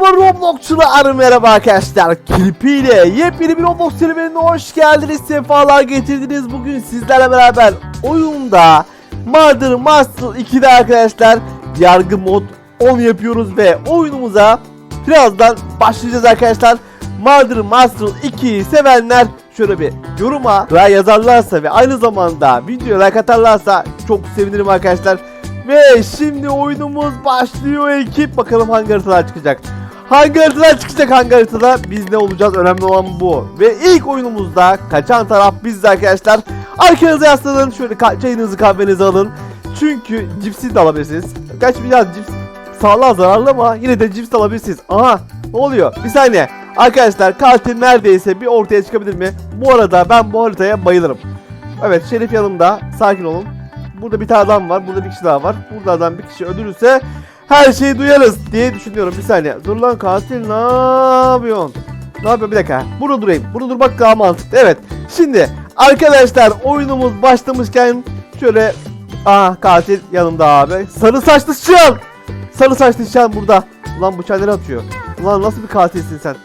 Merhaba Roblox'çular, merhaba arkadaşlar. Kirpi ile yepyeni bir Roblox serüvenine hoş geldiniz, sefalar getirdiniz. Bugün sizlerle beraber oyunda Murder Master 2'de arkadaşlar yargı mod 10 yapıyoruz ve oyunumuza birazdan başlayacağız arkadaşlar. Murder Master 2'yi sevenler şöyle bir yoruma veya yazarlarsa ve aynı zamanda videoya like atarlarsa çok sevinirim arkadaşlar. Ve şimdi oyunumuz başlıyor ekip. Bakalım hangi haritalar çıkacak. Hangi haritalar çıkacak hangi haritada biz ne olacağız önemli olan bu. Ve ilk oyunumuzda kaçan taraf biziz arkadaşlar. Arkanıza yaslanın şöyle ka- çayınızı kahvenizi alın. Çünkü cipsi de alabilirsiniz. Kaç biraz cips sağlığa zararlı ama yine de cips de alabilirsiniz. Aha ne oluyor? Bir saniye. Arkadaşlar katil neredeyse bir ortaya çıkabilir mi? Bu arada ben bu haritaya bayılırım. Evet Şerif yanımda. Sakin olun. Burada bir tane adam var. Burada bir kişi daha var. Burada adam bir kişi öldürürse her şeyi duyarız diye düşünüyorum. Bir saniye. Dur lan katil ne yapıyorsun? Ne yapıyor? Bir dakika. Burada durayım. Burada durmak daha mantıklı. Evet. Şimdi arkadaşlar oyunumuz başlamışken şöyle Aa katil yanımda abi. Sarı saçlı şan. Sarı saçlı şan burada. Ulan nereye atıyor? Ulan nasıl bir katilsin sen?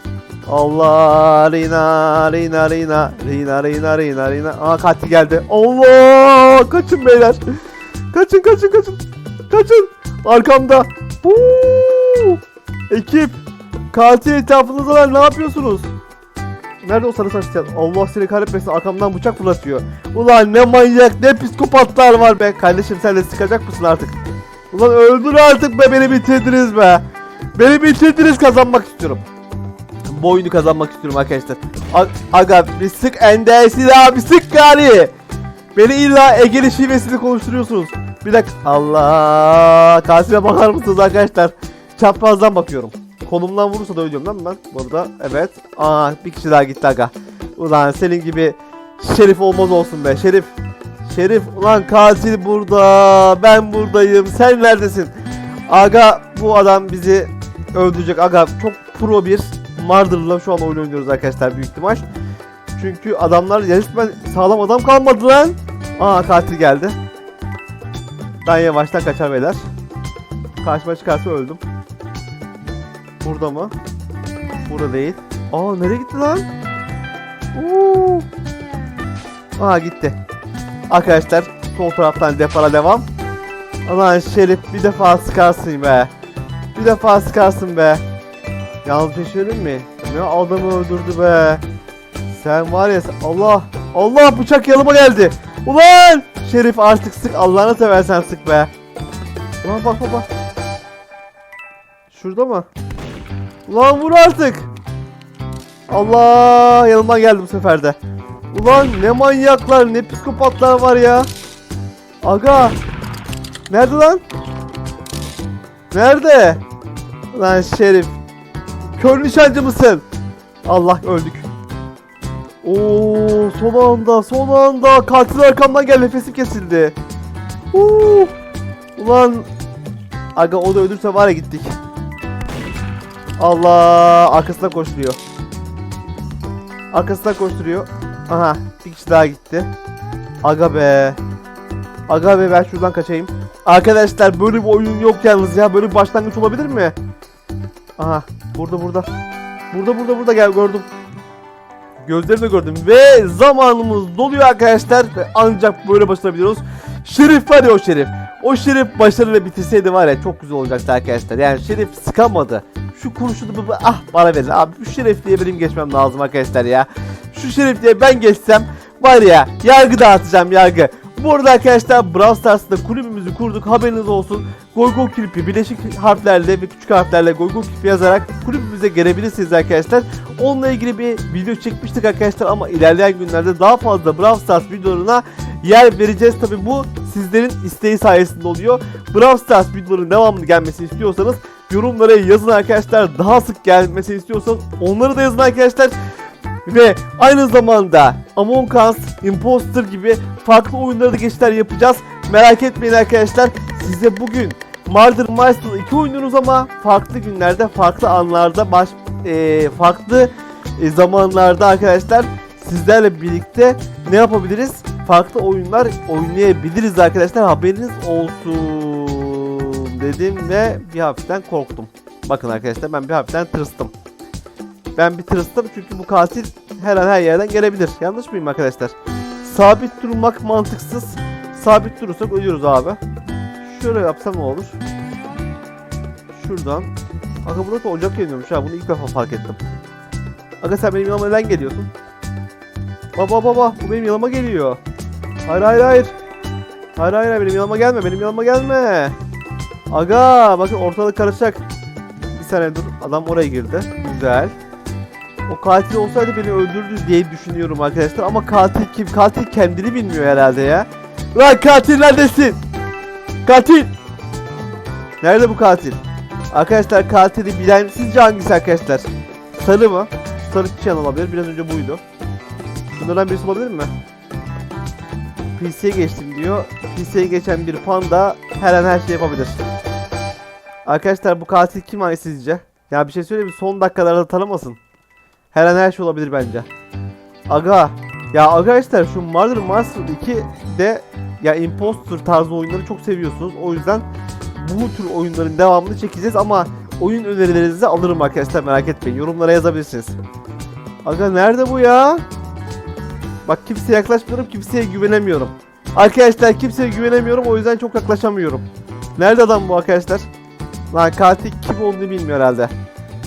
Allah Rina Rina Rina Rina Rina Rina Rina Aa katil geldi Allah kaçın beyler Kaçın kaçın kaçın Kaçın arkamda. Huu! Ekip Katil etrafınızda var ne yapıyorsunuz? Nerede o sarı saçlı Allah seni kahretmesin. Arkamdan bıçak fırlatıyor. Ulan ne manyak ne psikopatlar var be. Kardeşim sen de sıkacak mısın artık? Ulan öldür artık be. Beni bitirdiniz be. Beni bitirdiniz kazanmak istiyorum. Bu oyunu kazanmak istiyorum arkadaşlar. A- Aga bir sık endersin abi sık gari. Beni illa Ege'li şivesiyle konuşturuyorsunuz. Bir dakika. Allah. Kasime bakar mısınız arkadaşlar? Çaprazdan bakıyorum. Konumdan vurursa da ölüyorum mi ben? Burada evet. Aa bir kişi daha gitti aga. Ulan senin gibi şerif olmaz olsun be şerif. Şerif ulan katil burada. Ben buradayım. Sen neredesin? Aga bu adam bizi öldürecek. Aga çok pro bir Murder'la şu an oyun oynuyoruz arkadaşlar büyük ihtimal. Çünkü adamlar resmen sağlam adam kalmadı lan. Aa katil geldi. Ben yavaştan kaçar beyler. Karşıma çıkarsa öldüm. Burada mı? Burada değil. Aa nereye gitti lan? Uuu. Aa gitti. Arkadaşlar sol taraftan depara devam. Aman Şerif bir defa sıkarsın be. Bir defa sıkarsın be. Yalnız bir şey mi? Ne adamı öldürdü be. Sen var ya Allah Allah bıçak yanıma geldi. Ulan Şerif artık sık Allah'ını seversen sık be. Ulan bak bak bak. Şurada mı? Ulan vur artık. Allah yanıma geldi bu sefer de. Ulan ne manyaklar ne psikopatlar var ya. Aga. Nerede lan? Nerede? Lan Şerif Kör nişancı mısın? Allah öldük. Oo son anda son anda katil arkamdan gel nefesim kesildi. Huu. Ulan Aga o da ölürse var ya gittik. Allah arkasına koşturuyor. Arkasına koşturuyor. Aha bir kişi daha gitti. Aga be. Aga be ben şuradan kaçayım. Arkadaşlar böyle bir oyun yok yalnız ya. Böyle bir başlangıç olabilir mi? Aha burada burada. Burada burada burada gel gördüm. Gözlerimle gördüm ve zamanımız doluyor arkadaşlar ve ancak böyle başarabiliyoruz. Şerif var ya o Şerif. O Şerif başarıyla bitirseydi var ya çok güzel olacaktı arkadaşlar. Yani Şerif sıkamadı. Şu kurşunu bu- ah bana verin abi şu Şerif diye benim geçmem lazım arkadaşlar ya. Şu Şerif diye ben geçsem var ya yargı dağıtacağım yargı. Bu arada arkadaşlar Brawl Stars'ta kulübümüzü kurduk haberiniz olsun. Goygo Kirpi birleşik harflerle ve küçük harflerle Goygo Kirpi yazarak kulübümüze gelebilirsiniz arkadaşlar. Onunla ilgili bir video çekmiştik arkadaşlar ama ilerleyen günlerde daha fazla Brawl Stars videolarına yer vereceğiz. Tabi bu sizlerin isteği sayesinde oluyor. Brawl Stars videoların devamlı gelmesini istiyorsanız yorumlara yazın arkadaşlar. Daha sık gelmesini istiyorsanız onları da yazın arkadaşlar. Ve aynı zamanda Among Us, Imposter gibi farklı oyunlarda geçişler yapacağız. Merak etmeyin arkadaşlar. Size bugün Murder Master 2 oynuyoruz ama farklı günlerde, farklı anlarda, baş, eee, farklı e, zamanlarda arkadaşlar sizlerle birlikte ne yapabiliriz? Farklı oyunlar oynayabiliriz arkadaşlar. Haberiniz olsun dedim ve bir hafiften korktum. Bakın arkadaşlar ben bir hafiften tırstım. Ben bir tırstım çünkü bu katil her an her yerden gelebilir. Yanlış mıyım arkadaşlar? Sabit durmak mantıksız. Sabit durursak ölüyoruz abi. Şöyle yapsam ne olur? Şuradan. Aga burası ocak yanıyormuş ha bunu ilk defa fark ettim. Aga sen benim yanıma neden geliyorsun? Baba baba bu benim yanıma geliyor. Hayır hayır. Hayır hayır hayır, benim yanıma gelme benim yanıma gelme. Aga bakın ortalık karışacak. Bir saniye dur adam oraya girdi. Güzel. O katil olsaydı beni öldürürdü diye düşünüyorum arkadaşlar ama katil kim? Katil kendini bilmiyor herhalde ya. Lan katil neredesin? Katil! Nerede bu katil? Arkadaşlar katili bilen sizce hangisi arkadaşlar? Sarı mı? Sarı çiçeğin olabilir. Biraz önce buydu. Bunlardan birisi olabilir mi? PC'ye geçtim diyor. PC'ye geçen bir panda her an her şey yapabilir. Arkadaşlar bu katil kim ay sizce? Ya bir şey söyleyeyim mi? Son dakikalarda tanımasın. Her an her şey olabilir bence. Aga. Ya arkadaşlar şu Murder Master 2'de ya imposter tarzı oyunları çok seviyorsunuz. O yüzden bu tür oyunların devamını çekeceğiz ama oyun önerilerinizi alırım arkadaşlar merak etmeyin. Yorumlara yazabilirsiniz. Aga nerede bu ya? Bak kimseye yaklaşmıyorum, kimseye güvenemiyorum. Arkadaşlar kimseye güvenemiyorum o yüzden çok yaklaşamıyorum. Nerede adam bu arkadaşlar? Lan katil kim olduğunu bilmiyor herhalde.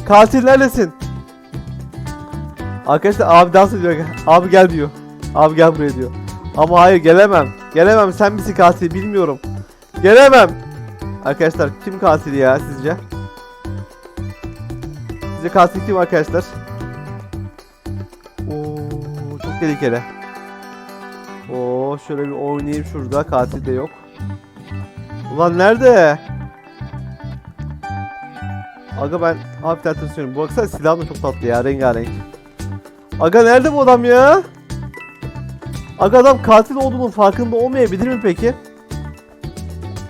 Katil neredesin? Arkadaşlar abi dans ediyor. Abi gel diyor. Abi gel buraya diyor. Ama hayır gelemem. Gelemem sen misin katil bilmiyorum. Gelemem. Arkadaşlar kim katil ya sizce? Sizce katil kim arkadaşlar? Oo çok tehlikeli. Oo şöyle bir oynayayım şurada katil de yok. Ulan nerede? Aga ben hafiften tırsıyorum. Bu baksana silahım da çok tatlı ya rengarenk. Aga nerede bu adam ya? Aga adam katil olduğunun farkında olmayabilir mi peki?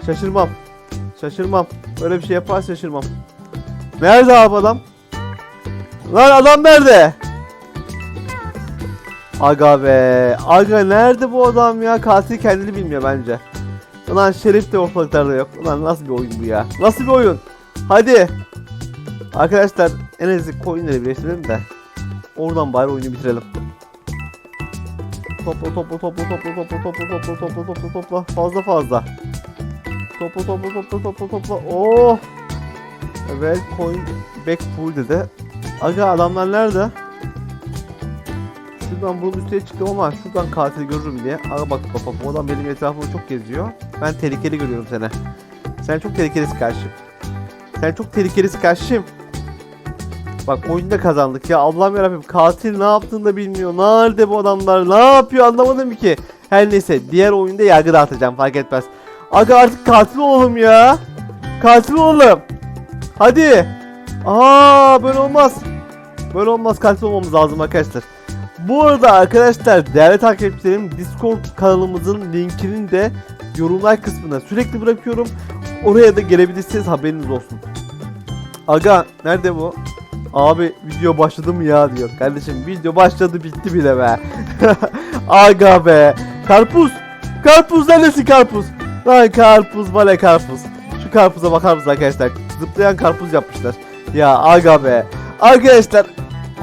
Şaşırmam. Şaşırmam. Böyle bir şey yapar şaşırmam. Nerede abi adam? Lan adam nerede? Aga be. Aga nerede bu adam ya? Katil kendini bilmiyor bence. Ulan Şerif de ortalıklarda yok. Ulan nasıl bir oyun bu ya? Nasıl bir oyun? Hadi. Arkadaşlar en azı coinleri birleştirelim de. Oradan bari oyunu bitirelim. Topla topla topla topla topla topla topla topla topla topla fazla fazla. Topla topla topla topla topla. Oh. Evet coin back full dedi. Aga adamlar nerede? Şuradan bunun üstüne çıktım ama şuradan katil görürüm diye. Aga bak bak bu adam benim etrafımda çok geziyor. Ben tehlikeli görüyorum seni. Sen çok tehlikelisin karşım. Sen çok tehlikelisin karşım. Bak oyunda kazandık ya Allah'ım yarabbim katil ne yaptığını da bilmiyor. Nerede bu adamlar? Ne yapıyor anlamadım ki. Her neyse diğer oyunda yargı dağıtacağım fark etmez. Aga artık katil olalım ya. Katil olalım. Hadi. Aa böyle olmaz. Böyle olmaz katil olmamız lazım arkadaşlar. Bu arada arkadaşlar değerli takipçilerim Discord kanalımızın linkini de yorumlar kısmına sürekli bırakıyorum. Oraya da gelebilirsiniz haberiniz olsun. Aga nerede bu? Abi video başladı mı ya diyor. Kardeşim video başladı bitti bile be. Aga be. Karpuz. Karpuz neredesin karpuz? Lan karpuz bale karpuz. Şu karpuza bakar mısın arkadaşlar? Zıplayan karpuz yapmışlar. Ya aga be. Arkadaşlar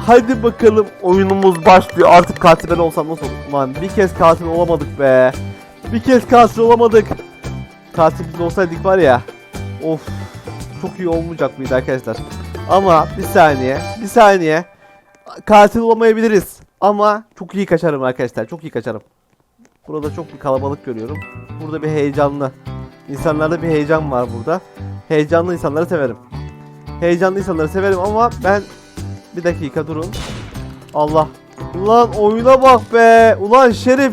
hadi bakalım oyunumuz başlıyor. Artık katil ben olsam nasıl olur? Lan bir kez katil olamadık be. Bir kez katil olamadık. Katil biz olsaydık var ya. Of. Çok iyi olmayacak mıydı arkadaşlar? Ama bir saniye, bir saniye. Katil olamayabiliriz. Ama çok iyi kaçarım arkadaşlar. Çok iyi kaçarım. Burada çok bir kalabalık görüyorum. Burada bir heyecanlı. İnsanlarda bir heyecan var burada. Heyecanlı insanları severim. Heyecanlı insanları severim ama ben bir dakika durun. Allah. Ulan oyuna bak be. Ulan Şerif.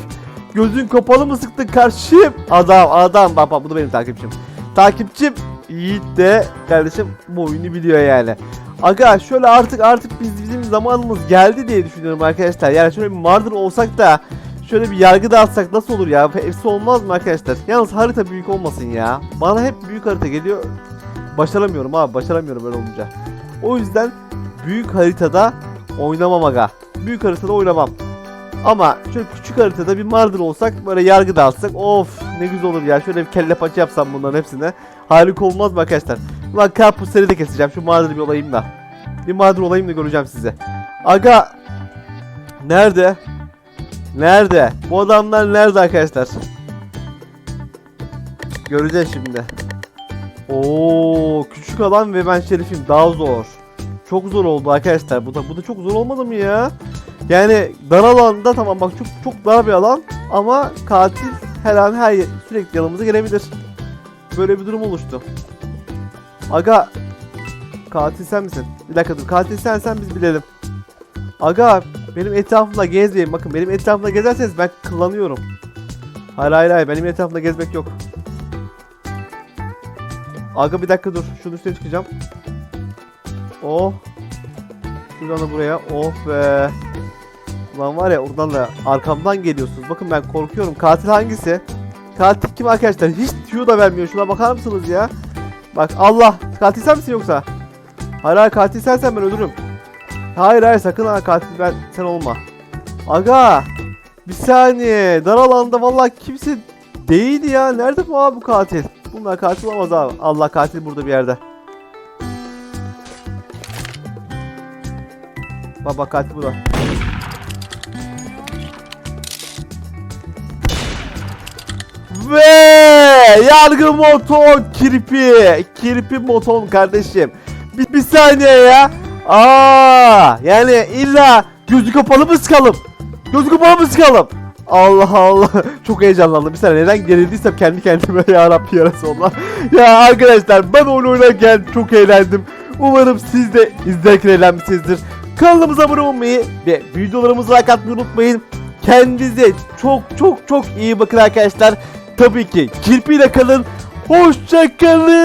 Gözün kapalı mı sıktın karşım? Adam adam bak bak bu da benim takipçim. Takipçim Yiğit de kardeşim bu oyunu biliyor yani. Aga şöyle artık artık biz bizim zamanımız geldi diye düşünüyorum arkadaşlar. Yani şöyle bir Murder olsak da şöyle bir yargı dağıtsak nasıl olur ya? Hepsi olmaz mı arkadaşlar? Yalnız harita büyük olmasın ya. Bana hep büyük harita geliyor. Başaramıyorum abi başaramıyorum öyle olunca. O yüzden büyük haritada oynamam aga. Büyük haritada oynamam. Ama şöyle küçük haritada bir Murder olsak böyle yargı dağıtsak of ne güzel olur ya. Şöyle bir kelle paça yapsam bunların hepsine. Harika olmaz mı arkadaşlar? Ulan karpuzları da keseceğim. Şu mağdur bir olayım da. Bir mağdur olayım da göreceğim size. Aga. Nerede? Nerede? Bu adamlar nerede arkadaşlar? Göreceğiz şimdi. Oo, küçük alan ve ben şerifim daha zor. Çok zor oldu arkadaşlar. Bu da bu da çok zor olmadı mı ya? Yani dar alanda tamam bak çok çok dar bir alan ama katil her an her yer, sürekli yanımıza gelebilir. Böyle bir durum oluştu. Aga katil sen misin? Bir dakika dur. Katil sen sen biz bilelim. Aga benim etrafımda gezmeyin. Bakın benim etrafımda gezerseniz ben kullanıyorum. Hayır hayır hayır benim etrafımda gezmek yok. Aga bir dakika dur. Şunun üstüne çıkacağım. Oh. Şuradan da buraya. Oh be. Ulan var ya oradan da arkamdan geliyorsunuz. Bakın ben korkuyorum. Katil hangisi? Katil kim arkadaşlar? Hiç tüyo da vermiyor. Şuna bakar mısınız ya? Bak Allah. Katil sen misin yoksa? Hayır hayır katil sensen ben ölürüm. Hayır hayır sakın ha katil ben sen olma. Aga. Bir saniye. Dar alanda vallahi kimse değildi ya. Nerede bu abi bu katil? Bunlar katil olamaz abi. Allah katil burada bir yerde. Bak katil burada. Ve yargı moton kirpi. Kirpi moton kardeşim. Bir, bir saniye ya. Aa, yani illa gözü kapalı mı sıkalım? Gözü kapalı mı sıkalım? Allah Allah. Çok heyecanlandım. Bir saniye neden gerildiysem kendi kendime ya Rabbi yarası Allah. Ya arkadaşlar ben oyun oynarken çok eğlendim. Umarım siz de izlerken eğlenmişsinizdir. Kanalımıza abone olmayı ve videolarımızı like atmayı unutmayın. Kendinize çok çok çok iyi bakın arkadaşlar. Tabii ki kirpiyle kalın. Hoşçakalın.